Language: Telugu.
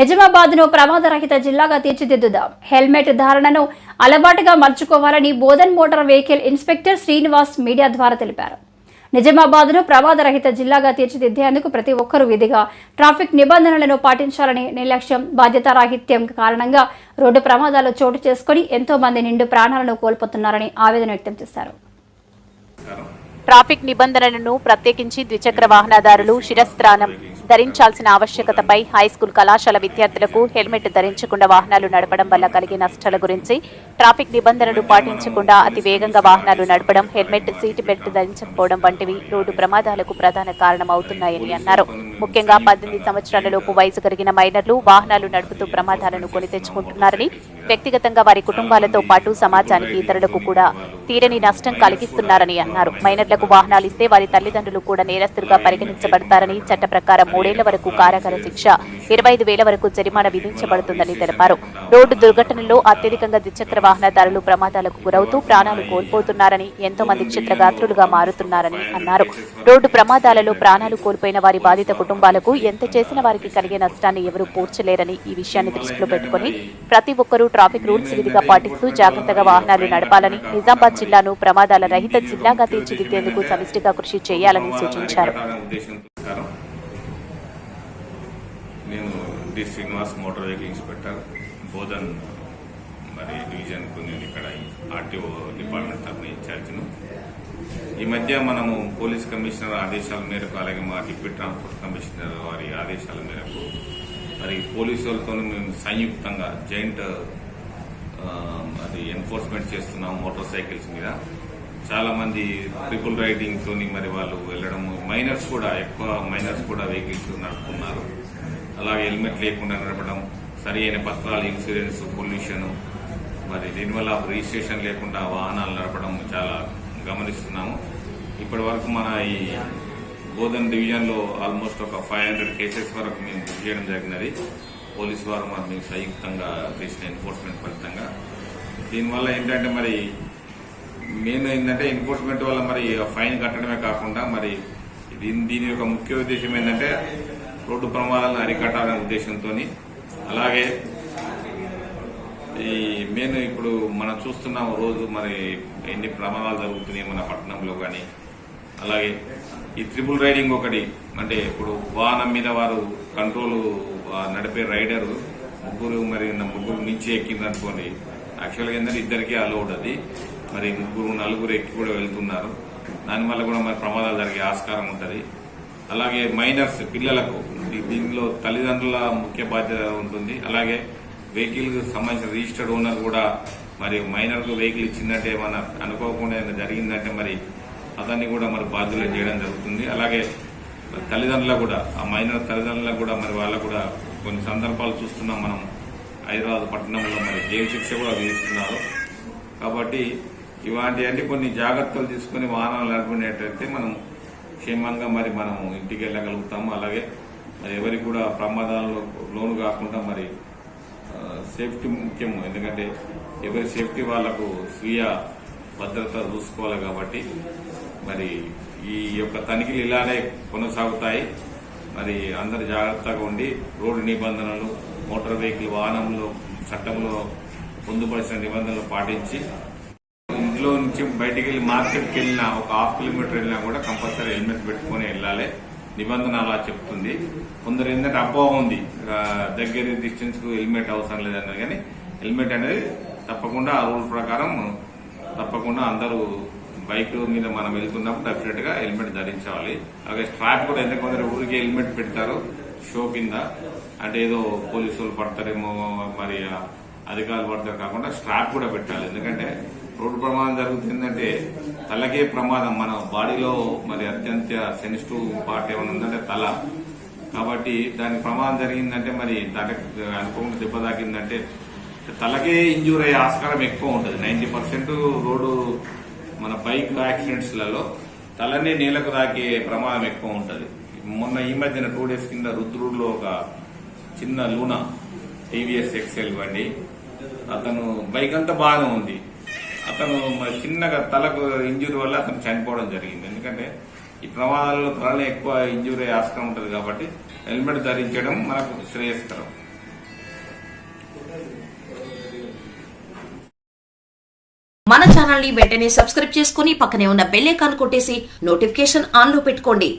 నిజామాబాద్ను ప్రమాదరహిత జిల్లాగా తీర్చిదిద్దుదాం. హెల్మెట్ ధారణను అలవాటుగా మర్చుకోవాలని Bodhan motor vehicle inspector Srinivas media ద్వారా తెలిపారు. నిజామాబాద్ను ప్రమాదరహిత జిల్లాగా తీర్చిదిద్దేందుకు ప్రతి ఒక్కరూ విధిగా ట్రాఫిక్ నిబంధనలను పాటించాలని నిర్లక్ష్యం బాధ్యతారాహిత్యం కారణంగా రోడ్డు ప్రమాదాలు చోటు చేసుకుని ఎంతో మంది నిండు ప్రాణాలను కోల్పోతున్నారని ఆవేదన వ్యక్తం చేశారు. ట్రాఫిక్ నిబంధనలను ప్రత్యేకించి ద్విచక్ర వాహనదారులు శిరస్త్రానం ధరించాల్సిన ఆవశ్యకతపై హైస్కూల్ కళాశాల విద్యార్థులకు హెల్మెట్ ధరించకుండా వాహనాలు నడపడం వల్ల కలిగే నష్టాల గురించి ట్రాఫిక్ నిబంధనలు పాటించకుండా అతి వేగంగా వాహనాలు నడపడం హెల్మెట్ సీట్ బెల్ట్ ధరించకపోవడం వంటివి రోడ్డు ప్రమాదాలకు ప్రధాన కారణమవుతున్నాయని అన్నారు. ముఖ్యంగా పద్దెనిమిది సంవత్సరాలలోపు వయసు కలిగిన మైనర్లు వాహనాలు నడుపుతూ ప్రమాదాలను కొని తెచ్చుకుంటున్నారని వ్యక్తిగతంగా వారి కుటుంబాలతో పాటు సమాజానికి ఇతరులకు కూడా తీరని నష్టం కలిగిస్తున్నారని అన్నారు. మైనర్లకు వాహనాలు ఇస్తే వారి తల్లిదండ్రులు కూడా నేరస్తులుగా పరిగణించబడతారని చట్ట ప్రకారం మూడేళ్ళ వరకు కారాగార శిక్ష ఇరవై ఐదు వేల వరకు జరిమానా విధించబడుతుందని తెలిపారు. రోడ్డు దుర్ఘటనలో అత్యధికంగా ద్విచక్ర వాహనదారులు ప్రమాదాలకు గురవుతూ ప్రాణాలు కోల్పోతున్నారని ఎంతో మంది క్షిత్రగాత్రులుగా మారుతున్నారని అన్నారు. రోడ్డు ప్రమాదాలలో ప్రాణాలు కోల్పోయిన వారి బాధిత కుటుంబాలకు ఎంత చేసిన వారికి కలిగే నష్టాన్ని ఎవరూ పూడ్చలేరని ఈ విషయాన్ని దృష్టిలో పెట్టుకుని ప్రతి ఒక్కరూ ట్రాఫిక్ రూల్స్ విధిగా పాటిస్తూ జాగ్రత్తగా వాహనాలు నడపాలని నిజామాబాద్ జిల్లాను ప్రమాదాల రహిత జిల్లాగా తీర్చిదిద్దేందుకు సమిష్టిగా కృషి చేయాలని సూచించారు. నేను D Srinivas motor vehicle inspector Bodhan మరి డివిజన్కు నేను ఇక్కడ ఆర్టీఓ డిపార్ట్మెంట్ తరఫున ఇన్ఛార్జ్ను. ఈ మధ్య మనము పోలీస్ కమిషనర్ ఆదేశాల మేరకు అలాగే మా డిప్యూటీ ట్రాన్స్పోర్ట్ కమిషనర్ వారి ఆదేశాల మేరకు మరి పోలీసు వాళ్ళతో మేము సంయుక్తంగా జాయింట్ మరి అది ఎన్ఫోర్స్మెంట్ చేస్తున్నాం మోటార్ సైకిల్స్ మీద. చాలా మంది ట్రిపుల్ రైడింగ్ తోని మరి వాళ్ళు వెళ్ళడం మైనర్స్ కూడా ఎక్కువ మైనర్స్ కూడా వెహికల్స్ నడుపుతున్నారు. అలాగే హెల్మెట్ లేకుండా నడపడం సరి అయిన పత్రాలు ఇన్సూరెన్స్ పొల్యూషన్ మరి దీనివల్ల రిజిస్ట్రేషన్ లేకుండా వాహనాలు నడపడం చాలా గమనిస్తున్నాము. ఇప్పటి వరకు మన ఈ బోధన్ డివిజన్లో ఆల్మోస్ట్ ఒక ఫైవ్ హండ్రెడ్ కేసెస్ వరకు మేము బుక్ చేయడం జరిగినది. పోలీసు వారు మరి మేము సంయుక్తంగా చేసిన ఎన్ఫోర్స్మెంట్ ఫలితంగా. దీనివల్ల ఏంటంటే మరి మెయిన్ ఏంటంటే ఎన్ఫోర్స్మెంట్ వల్ల మరి ఫైన్ కట్టడమే కాకుండా మరి దీని దీని యొక్క ముఖ్య ఉద్దేశం ఏంటంటే రోడ్డు ప్రమాదాలను అరికట్టాలనే ఉద్దేశంతో అలాగే ఈ మేము ఇప్పుడు మనం చూస్తున్నాం రోజు మరి ఎన్ని ప్రమాదాలు జరుగుతున్నాయి మన పట్టణంలో కానీ అలాగే ఈ త్రిపుల్ రైడింగ్ ఒకటి అంటే ఇప్పుడు వాహనం మీద వారు కంట్రోల్ నడిపే రైడర్ ముగ్గురు మరి ముగ్గురు మించి ఎక్కింది అనుకోండి యాక్చువల్గా ఏంటంటే ఇద్దరికీ అలౌడ్ అది. మరి ముగ్గురు నలుగురు ఎక్కి కూడా వెళ్తున్నారు. దానివల్ల కూడా మరి ప్రమాదాలు జరిగే ఆస్కారం ఉంటుంది. అలాగే మైనర్స్ పిల్లలకు దీనిలో తల్లిదండ్రుల ముఖ్య బాధ్యత ఉంటుంది. అలాగే వెహికల్ సంబంధించిన రిజిస్టర్డ్ ఓనర్ కూడా మరి మైనర్కు వెహికల్ ఇచ్చిందంటే మన అనుకోకుండా జరిగిందంటే మరి అతన్ని కూడా మరి బాధ్యులు చేయడం జరుగుతుంది. అలాగే తల్లిదండ్రులకు కూడా ఆ మైనర్ తల్లిదండ్రులకు కూడా మరి వాళ్ళకు కూడా కొన్ని సందర్భాలు చూస్తున్నాం మనం. హైదరాబాద్ పట్టణంలో మరి జైలు శిక్ష కూడా విధిస్తున్నారు. కాబట్టి ఇలాంటివన్నీ కొన్ని జాగ్రత్తలు తీసుకుని వాహనాలు నడుపుకునేటైతే మనం క్షేమంగా మరి మనము ఇంటికి వెళ్ళగలుగుతాము. అలాగే ఎవరికి కూడా ప్రమాదాలలో లోను కాకుండా మరి సేఫ్టీ ముఖ్యం ఎందుకంటే ఎవరి సేఫ్టీ వాళ్ళకు స్వీయ భద్రత చూసుకోవాలి కాబట్టి మరి ఈ యొక్క తనిఖీలు ఇలానే కొనసాగుతాయి. మరి అందరు జాగ్రత్తగా ఉండి రోడ్డు నిబంధనలు మోటార్ వెహికల్ వాహనంలో చట్టంలో పొందుపరిచిన నిబంధనలు పాటించి ఇంట్లో నుంచి బయటికి వెళ్ళి మార్కెట్కి వెళ్ళినా ఒక హాఫ్ కిలోమీటర్ వెళ్ళినా కూడా కంపల్సరీ హెల్మెట్ పెట్టుకుని వెళ్ళాలి. నిబంధన అలా చెప్తుంది. కొందరు ఏంటంటే అపోహ ఉంది. దగ్గర డిస్టెన్స్కు హెల్మెట్ అవసరం లేదన్నది కానీ హెల్మెట్ అనేది తప్పకుండా ఆ రూల్ ప్రకారం తప్పకుండా అందరూ బైక్ మీద మనం వెళ్తున్నప్పుడు డెఫినెట్గా హెల్మెట్ ధరించాలి. అలాగే స్ట్రాప్ కూడా ఎందుకు కొందరు ఊరికి హెల్మెట్ పెడతారు షో కింద. అంటే ఏదో పోలీసులు పడతారేమో మరి అధికారులు పడతారు కాకుండా స్ట్రాప్ కూడా పెట్టాలి. ఎందుకంటే రోడ్డు ప్రమాదం జరుగుతుందంటే తలకే ప్రమాదం. మన బాడీలో మరి అత్యంత సెన్సిటివ్ పార్ట్ ఏమైనా ఉందంటే తల. కాబట్టి దాని ప్రమాదం జరిగిందంటే మరి తనకి అనుకోకుండా దెబ్బ తాకిందంటే తలకే ఇంజూర్ అయ్యే ఆస్కారం ఎక్కువ ఉంటుంది. నైంటీ పర్సెంట్ రోడ్డు మన బైక్ యాక్సిడెంట్స్లలో తలనే నేలకు తాకే ప్రమాదం ఎక్కువ ఉంటుంది. మొన్న ఈ మధ్యన టూ డేస్ కింద రుద్రుడులో ఒక చిన్న లూనా టీవీఎస్ ఎక్సెల్ బండి. అతను బైక్ అంతా బాగానే ఉంది. అతను చిన్నగా తలకు ఇంజురీ వల్ల అతను చనిపోవడం జరిగింది. ఎందుకంటే ఈ ప్రమాదాల్లో తలలో ఎక్కువ ఇంజురీ ఆస్కారం ఉంటుంది కాబట్టి హెల్మెట్ ధరించడం మనకు శ్రేయస్కరం. మన ఛానల్ని వెంటనే సబ్స్క్రైబ్ చేసుకుని పక్కనే ఉన్న బెల్ ఐకాన్ కొట్టేసి నోటిఫికేషన్ ఆన్లో పెట్టుకోండి.